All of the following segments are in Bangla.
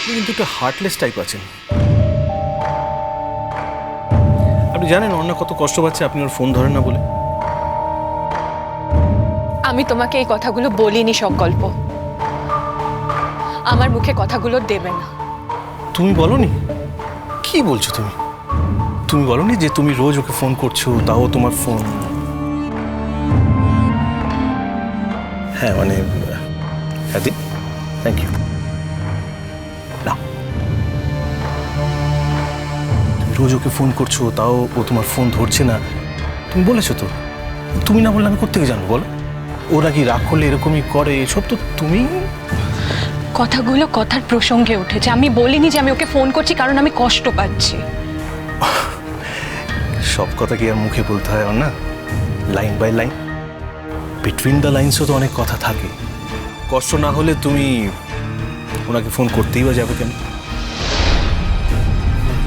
আপনি কিন্তু একটু হার্টলেস টাইপ আছেন। আপনি জানেন অন্য কত কষ্ট পাচ্ছে আপনি ওর ফোন ধরেন না বলে। আমি তোমাকে এই কথাগুলো বলিনি সংকল্প। আমার মুখে কথাগুলো দেবে না। তুমি বলনি? কি বলছো তুমি? তুমি বলনি যে তুমি রোজ ওকে ফোন করছ তাও তোমার ফোন হ্যাঁ মানে হ্যাঁ দি thank you rose okay phone করছ তাও ও তোমার ফোন ধরছে না। তুমি বলেছ তো। তুমি না বললে আমি কোথেকে জানব বলো? ওরা কি রাগ করলে এরকমই করে? এসব তো তুমি কথাগুলো কথার প্রসঙ্গে উঠেছে। আমি বলিনি যে আমি ওকে ফোন করছি কারণ আমি কষ্ট পাচ্ছি। সব কথা কি আর মুখে বলতে হয় না line by line between the লাইন্সও তো অনেক কথা থাকে। কষ্ট না হলে তুমি ওনাকে ফোন করতেই বা যাবে কেন?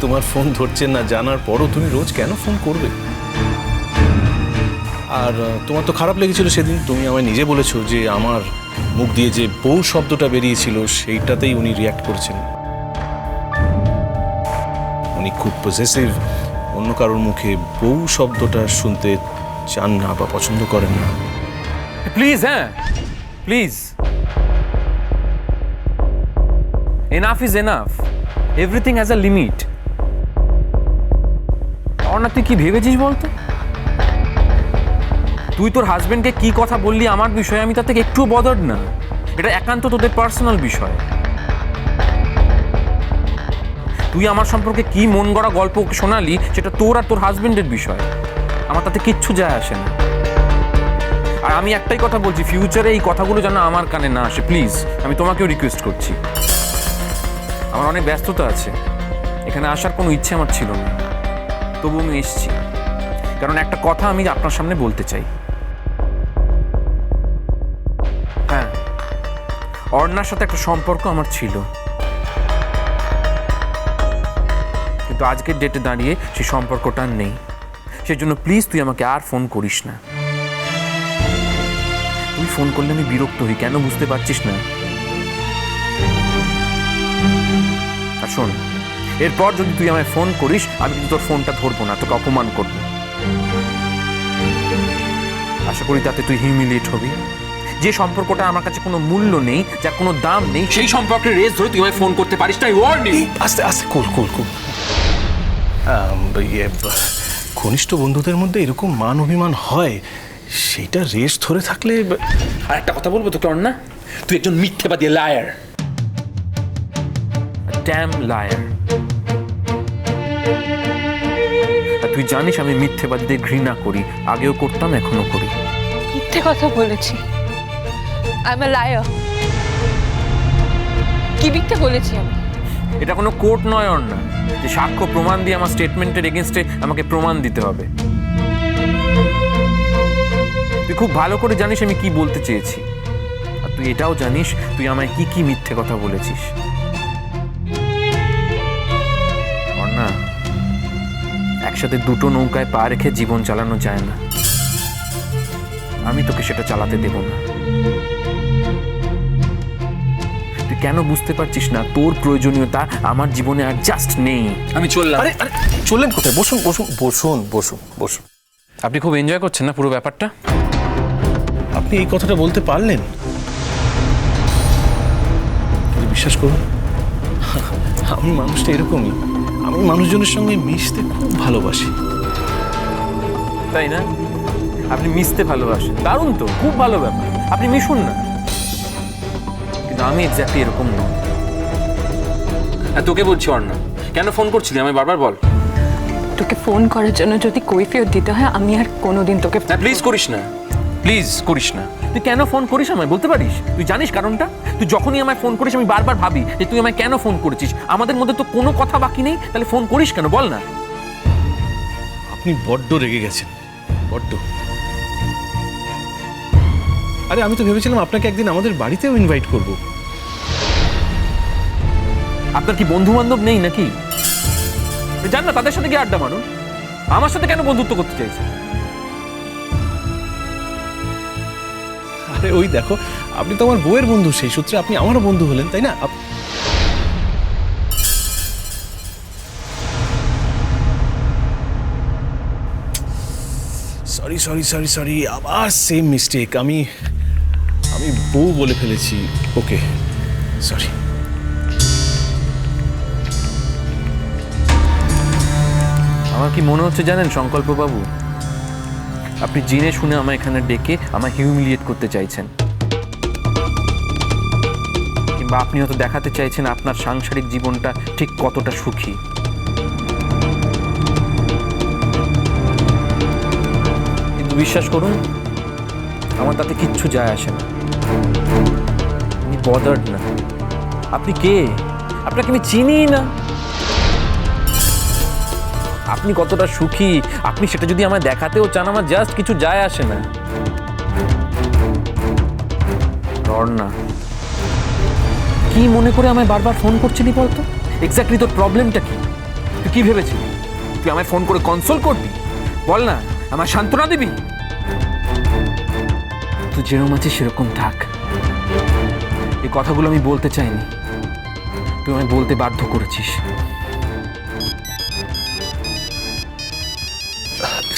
তোমার ফোন ধরছেন না জানার পরও তুমি রোজ কেন ফোন করবে? আর তোমার তো খারাপ লেগেছিল সেদিন। তুমি আমায় নিজে বলেছ যে আমার মুখ দিয়ে যে বউ শব্দটা বেরিয়েছিল, সেইটাতেই উনি রিয়াক্ট করেছেন। উনি খুব পজেসিভ অন্য কারোর মুখে বউ শব্দটা শুনতে চান না বা পছন্দ করেন না। প্লিজ হ্যাঁ। Please enough is enough everything has a limit Arna তুই কি ভেবেছিস বলতো? তুই তোর হাজবেন্ডকে কি কথা বললি আমার বিষয়ে আমি তার থেকে একটুও বদর না। এটা একান্ত তোদের পার্সোনাল বিষয়। তুই আমার সম্পর্কে কি মন গড়া গল্প শোনালি সেটা তোর আর তোর হাজবেন্ডের বিষয়। আমার তাতে কিচ্ছু যায় আসে না। আর আমি একটাই কথা বলছি ফিউচারে এই কথাগুলো যেন আমার কানে না আসে। প্লিজ আমি তোমাকেও রিকোয়েস্ট করছি। আমার অনেক ব্যস্ততা আছে। এখানে আসার কোনো ইচ্ছে আমার ছিল না। তবু আমি এসেছি। কারণ একটা কথা আমি আপনার সামনে বলতে চাই। হ্যাঁ অর্ণার সাথে একটা সম্পর্ক আমার ছিল। কিন্তু আজকের ডেটে দাঁড়িয়ে সেই সম্পর্কটা নেই। সেজন্য প্লিজ তুই আমাকে আর ফোন করিস না। তুই ফোন করলে আমি বিরক্ত হই, কেন বুঝতে পারছিস না? আর শোন এরপর যদি তুই আমায় ফোন করিস আমি কিন্তু তোর ফোনটা ধরবো না তোকে অপমান করব। আশা করি তাতে তুই হিউমিলিয়েট হবি। যে সম্পর্কটা আমার কাছে কোনো মূল্য নেই যার কোনো দাম নেই সেই সম্পর্কে রেস ধরে তুই আমায় ফোন করতে পারিস তাই ওয়ার্নিং এই, আস্তে আস্তে কুল কুল কুল ইয়ে, ঘনিষ্ঠ বন্ধুদের মধ্যে এরকম মান অভিমান হয় সেটা রেস ধরে থাকলে আর একটা কথা বলব তোকে অন্না তুই একজন মিথ্যেবাদী লায়ার ড্যাম লায়ার তুই জানিস আমি মিথ্যেবাদীদের ঘৃণা করি আগেও করতাম এখনও করি। মিথ্যে কথা বলেছি। আই এম লায়ার কি মিথ্যে বলেছি আমি? এটা কোনো কোর্ট নয় অন্না যে সাক্ষ্য প্রমাণ দিয়ে আমার স্টেটমেন্টের এগেনস্টে আমাকে প্রমাণ দিতে হবে। তুই খুব ভালো করে জানিস আমি কি বলতে চেয়েছি। আর তুই এটাও জানিস তুই আমায় কি কি মিথ্যে কথা বলেছিস। একসাথে দুটো নৌকায় পা রেখে জীবন চালানো যায় না। আমি তোকে সেটা চালাতে দেব না। তুই কেন বুঝতে পারছিস না? তোর প্রয়োজনীয়তা আমার জীবনে আর জাস্ট নেই। আমি চললাম। আরে আরে চললেন কোথায়? বসুন বসুন বসুন বসুন বসুন। আপনি খুব এনজয় করছেন না পুরো ব্যাপারটা? আপনি এই কথাটা বলতে পারলেন? বিশ্বাস করুন। আমি মানুষটা এরকমই। আমি মানুষজনের সঙ্গে মিশতে খুব ভালোবাসি। তাই না? আপনি মিশতে ভালোবাসেন। দারুণ তো খুব ভালো ব্যাপার। আপনি মিশুন না। কিন্তু আমি এক্স্যাক্টলি এরকম নই। আর তোকে বলছি অর্ণা কেন ফোন করছিলি? আমি বারবার বল। তোকে ফোন করার জন্য যদি কৈফিয়ত দিতে হয় আমি আর কোনোদিন তোকে প্লিজ করিস না। প্লিজ করিস না। তুই কেন ফোন করিস আমায় বলতে পারিস? তুই জানিস কারণটা? তুই যখনই আমায় ফোন করিস আমি বারবার ভাবি যে তুই আমায় কেন ফোন করেছিস? আমাদের মধ্যে তো কোনো কথা বাকি নেই তাহলে ফোন করিস কেন? বল না। আপনি বড্ড রেগে গেছেন বড্ড। আরে আমি তো ভেবেছিলাম আপনাকে একদিন আমাদের বাড়িতেও ইনভাইট করব। আপনার কি বন্ধু বান্ধব নেই নাকি? জান না তাদের সাথে কি আড্ডা মারুন। আমার সাথে কেন বন্ধুত্ব করতে চাইছে আরে ওই দেখো, আপনি তো আমার বউয়ের বন্ধু, সেই সূত্রে আপনি আমারও বন্ধু হলেন, তাই না? সরি সরি সরি সরি আবার সেম মিস্টেক আমি আমি বউ বলে ফেলেছি। ওকে সরি আমার কি মনে হচ্ছে জানেন সংকল্পবাবু আপনি জেনে শুনে আমায় এখানে ডেকে আমায় হিউমিলিয়েট করতে চাইছেন। কিংবা আপনি হয়তো দেখাতে চাইছেন আপনার সাংসারিক জীবনটা ঠিক কতটা সুখী। কিন্তু বিশ্বাস করুন, আমার তাতে কিচ্ছু যায় আসে না। বদার্ড না। আপনি কে? আপনাকে আমি চিনি না। আপনি কতটা সুখী? আপনি সেটা যদি আমায় দেখাতেও চান, আমার জাস্ট কিছু যায় আসে না। রর্না কি মনে করে আমায় বারবার ফোন করছিলি বলতো? এক্স্যাক্টলি তোর প্রবলেমটা কি? তুই কি ভেবেছিলি? তুই আমায় ফোন করে কনসোল করবি? বল না আমার সান্ত্বনা দিবি? তুই যেরকম আছিস সেরকম থাক। এই কথাগুলো আমি বলতে চাইনি। তুই আমায় বলতে বাধ্য করেছিস।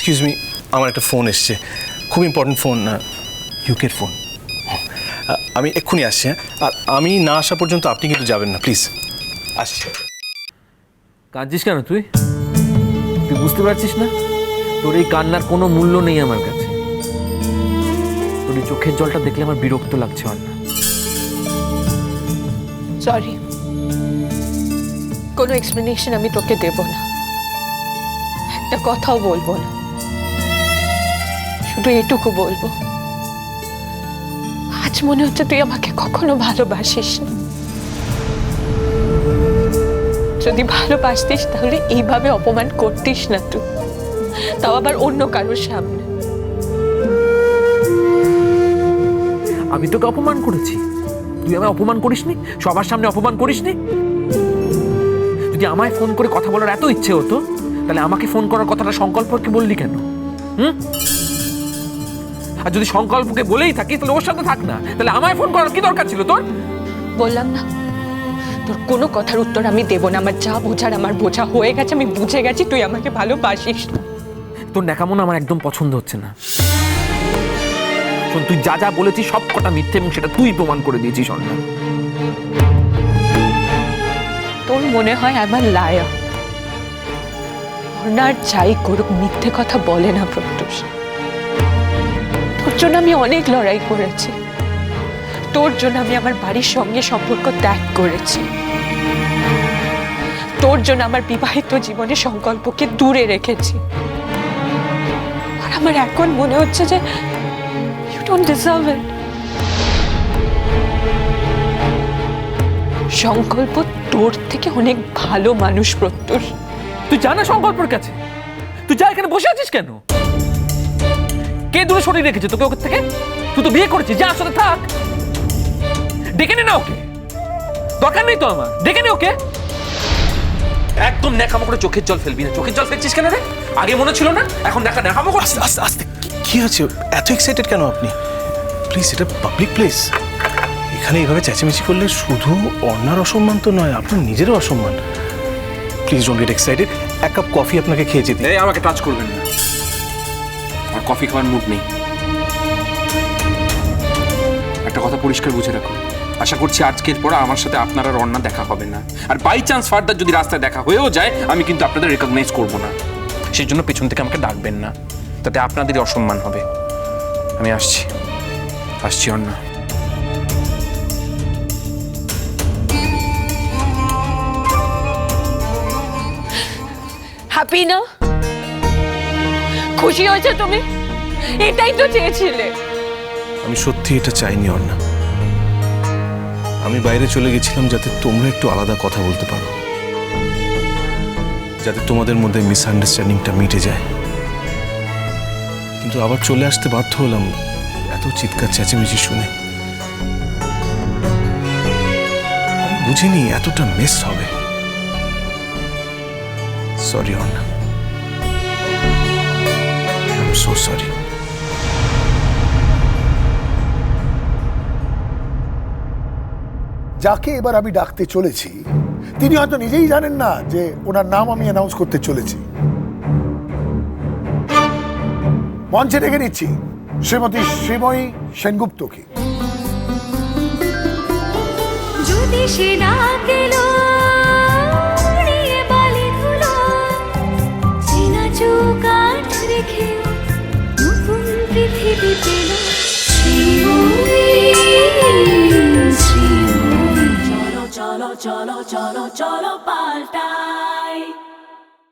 এক্সকিউজ মি আমার একটা ফোন এসছে। খুব ইম্পর্টেন্ট ফোন ইউকের ফোন আমি এক্ষুনি আসছি হ্যাঁ? আর আমি না আসা পর্যন্ত আপনি কিন্তু যাবেন না প্লিজ আসছি। কাঁদছিস কেন তুই? তুই বুঝতে পারছিস না? তোর এই কান্নার কোনো মূল্য নেই আমার কাছে। তোর এই চোখের জলটা দেখলে আমার বিরক্ত লাগছে অন্না সরি কোনো এক্সপ্লেনেশন আমি তোকে দেব না। একটা কথাও বলব না। শুধু এটুকু বলব। আজ মনে হচ্ছে তুই আমাকে কখনো ভালোবাসিস যদি ভালোবাসতিস তাহলে এইভাবে অপমান করতিস না তুই। তাও আবার অন্য কারোর সামনে। আমি তোকে অপমান করেছি। তুই আমায় অপমান করিসনি সবার সামনে অপমান করিসনি যদি আমায় ফোন করে কথা বলার এত ইচ্ছে হতো, তাহলে আমাকে ফোন করার কথাটা সংকল্পকে বললি কেন? হুম? আর যদি সংকল্পকে বলেই থাকি তাহলে ওর সাথে থাক না। তাহলে আমায় ফোন করার কি দরকার ছিল তোর? বললাম না। তোর কোনো কথার উত্তর আমি দেব না। আমার যা বোঝার আমার বোঝা হয়ে গেছে আমি বুঝে গেছি তুই আমাকে ভালোবাসিস তোর ন্যাকামোনা আমার একদম পছন্দ হচ্ছে না। তুই যা যা বলেছিস সব কটা মিথ্যে এবং সেটা তুই প্রমাণ করে দিয়েছিস অন্য তোর মনে হয় আমার লায়া অর্ণার যাই করুক মিথ্যে কথা বলে না প্রত্যুষ। জন্য আমি অনেক লড়াই করেছি। তোর জন্য আমি আমার বাড়ির সঙ্গে সম্পর্ক ত্যাগ করেছি। তোর জন্য আমার বিবাহিত জীবনে সংকল্পকে দূরে রেখেছি। আর আমার এখন মনে হচ্ছে যে ইউ ডোন্ট ডিজার্ভ ইট সংকল্প তোর থেকে অনেক ভালো মানুষ প্রত্যুষ। তুই জানা সংকল্পের কাছে? তুই যা এখানে বসে আছিস কেন? কে দূরে সরিয়ে রেখেছে তোকে ওকে থেকে? তুই তো বিয়ে করেছিস যা আসলে থাক। ডেকে নে না ওকে। দরকার নেই তো আমার। ডেকে নে ওকে। একদম ন্যাকামো করে চোখের জল ফেলবি না। চোখের জল ফেলছিস কেন রে? আগে মনে ছিল না এখন দেখা ন্যাকামো করছিস। আস্তে আস্তে আস্তে। কি- আছে এত এক্সাইটেড কেন আপনি? প্লিজ এটা পাবলিক প্লেস এখানে এইভাবে চেঁচামেচি করলে শুধু অন্যার অসম্মান তো নয় আপনার নিজেরও অসম্মান। প্লিজ ডোন্ট গেট এক্সাইটেড এক কাপ কফি আপনাকে খেয়ে যেতে। আমাকে টাচ করবেন না। আর কফি খাওয়ার মুড নেই। একটা কথা পরিষ্কার বুঝে রাখুন আশা করছি আজকের পর আমার সাথে আপনার আর দেখা হবে না। আর বাই চান্স ফার্দার যদি রাস্তায় দেখা হয়েও যায়, আমি কিন্তু আপনাদের রেকগনাইজ করব না। সেই জন্য পেছন থেকে আমাকে ডাকবেন না। তাতে আপনাদেরই অসম্মান হবে। আমি আসছি। আসছি অন্যা হ্যাপি না খুশি হয়েছে তুমি? এটাই তো চেয়েছিলে। আমি সত্যি এটা চাইনি অন্না আমি বাইরে চলে গেছিলাম যাতে তোমরা একটু আলাদা কথা বলতে পারো। যাতে তোমাদের মধ্যে মিসআন্ডারস্ট্যান্ডিংটা মিটে যায়। কিন্তু আবার চলে আসতে বাধ্য হলাম এত চিৎকার, চেঁচামেচি শুনে। বুঝিনি এতটা মিস হবে। Sorry I am so sorry যাকে এবার আমি ডাকতে চলেছি তিনি হয়তো নিজেই জানেন না যে ওনার নাম আমি অ্যানাউন্স করতে চলেছি। মঞ্চে ডেকে নিচ্ছি শ্রীমতী শ্রীময়ী সেনগুপ্তকে। যদি সে না চলো চলো চলো পাল্টাই